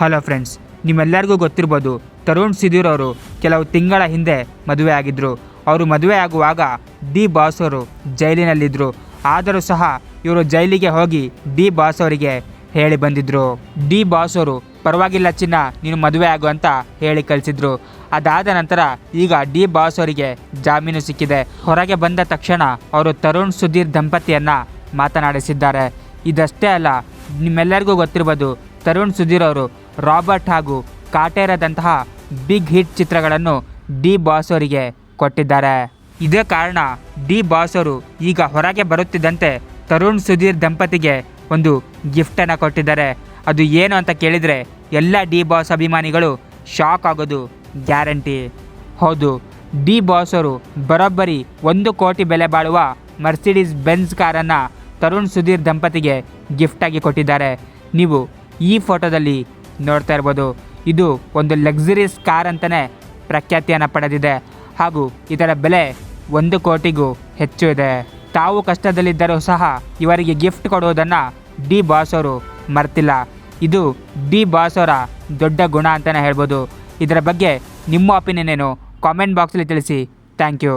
Hello friends, ನಿಮ್ಮೆಲ್ಲರಿಗೂ ಗೊತ್ತಿರ್ಬೋದು, ತರುಣ್ ಸುಧೀರ್ ಅವರು ಕೆಲವು ತಿಂಗಳ ಹಿಂದೆ ಮದುವೆ ಆಗಿದ್ದರು ಅವರು ಮದುವೆ ಆಗುವಾಗ ಡಿ ಬಾಸ್ ಅವರು ಜೈಲಿನಲ್ಲಿದ್ದರು ಆದರೂ ಸಹ ಇವರು ಜೈಲಿಗೆ ಹೋಗಿ ಡಿ ಬಾಸ್ ಅವರಿಗೆ ಹೇಳಿ ಬಂದಿದ್ದರು ಡಿ ಬಾಸ್ ಅವರು, ಪರವಾಗಿಲ್ಲ ಚಿನ್ನ, ನೀನು ಮದುವೆ ಆಗು ಅಂತ ಹೇಳಿ ಕಳಿಸಿದ್ರು. ಅದಾದ ನಂತರ ಈಗ ಡಿ ಬಾಸ್ ಅವರಿಗೆ ಜಾಮೀನು ಸಿಕ್ಕಿದೆ. ಹೊರಗೆ ಬಂದ ತಕ್ಷಣ ಅವರು ತರುಣ್ ಸುಧೀರ್ ದಂಪತಿಯನ್ನ ಮಾತನಾಡಿಸಿದ್ದಾರೆ. ಇದಷ್ಟೇ ಅಲ್ಲ, ನಿಮ್ಮೆಲ್ಲರಿಗೂ ಗೊತ್ತಿರ್ಬೋದು ತರುಣ್ ಸುಧೀರ್ ಅವರು, ರಾಬರ್ಟ್ ಹಾಗೂ ಕಾಟೇರದಂತಹ ಬಿಗ್ ಹಿಟ್ ಚಿತ್ರಗಳನ್ನು ಡಿ ಬಾಸ್ ಅವರಿಗೆ ಕೊಟ್ಟಿದ್ದಾರೆ. ಇದೇ ಕಾರಣ ಡಿ ಬಾಸ್ ಅವರು ಈಗ ಹೊರಗೆ ಬರುತ್ತಿದ್ದಂತೆ ತರುಣ್ ಸುಧೀರ್ ದಂಪತಿಗೆ ಒಂದು ಗಿಫ್ಟನ್ನು ಕೊಟ್ಟಿದ್ದಾರೆ. ಅದು ಏನು ಅಂತ ಕೇಳಿದರೆ ಎಲ್ಲ ಡಿ ಬಾಸ್ ಅಭಿಮಾನಿಗಳು ಶಾಕ್ ಆಗೋದು ಗ್ಯಾರಂಟಿ. ಹೌದು, ಡಿ ಬಾಸ್ ಅವರು ಬರೋಬ್ಬರಿ ಒಂದು ಕೋಟಿ ಬೆಲೆ ಬಾಳುವ ಮರ್ಸಿಡೀಸ್ ಬೆನ್ಸ್ ಕಾರನ್ನು ತರುಣ್ ಸುಧೀರ್ ದಂಪತಿಗೆ ಗಿಫ್ಟಾಗಿ ಕೊಟ್ಟಿದ್ದಾರೆ. ನೀವು ಈ ಫೋಟೋದಲ್ಲಿ ನೋಡ್ತಾ ಇರ್ಬೋದು, ಇದು ಒಂದು ಲಕ್ಸುರಿಯಸ್ ಕಾರ್ ಅಂತಲೇ ಪ್ರಖ್ಯಾತಿಯನ್ನು ಪಡೆದಿದೆ. ಹಾಗೂ ಇದರ ಬೆಲೆ ಒಂದು ಕೋಟಿಗೂ ಹೆಚ್ಚು ಇದೆ. ತಾವು ಕಷ್ಟದಲ್ಲಿದ್ದರೂ ಸಹ ಇವರಿಗೆ ಗಿಫ್ಟ್ ಕೊಡುವುದನ್ನು ಡಿ ಬಾಸ್ ಅವರು ಮರ್ತಿಲ್ಲ. ಇದು ಡಿ ಬಾಸ್ ಅವರ ದೊಡ್ಡ ಗುಣ ಅಂತಲೇ ಹೇಳ್ಬೋದು. ಇದರ ಬಗ್ಗೆ ನಿಮ್ಮ ಒಪಿನಿಯನ್ ಏನು? ಕಾಮೆಂಟ್ ಬಾಕ್ಸಲ್ಲಿ ತಿಳಿಸಿ. Thank you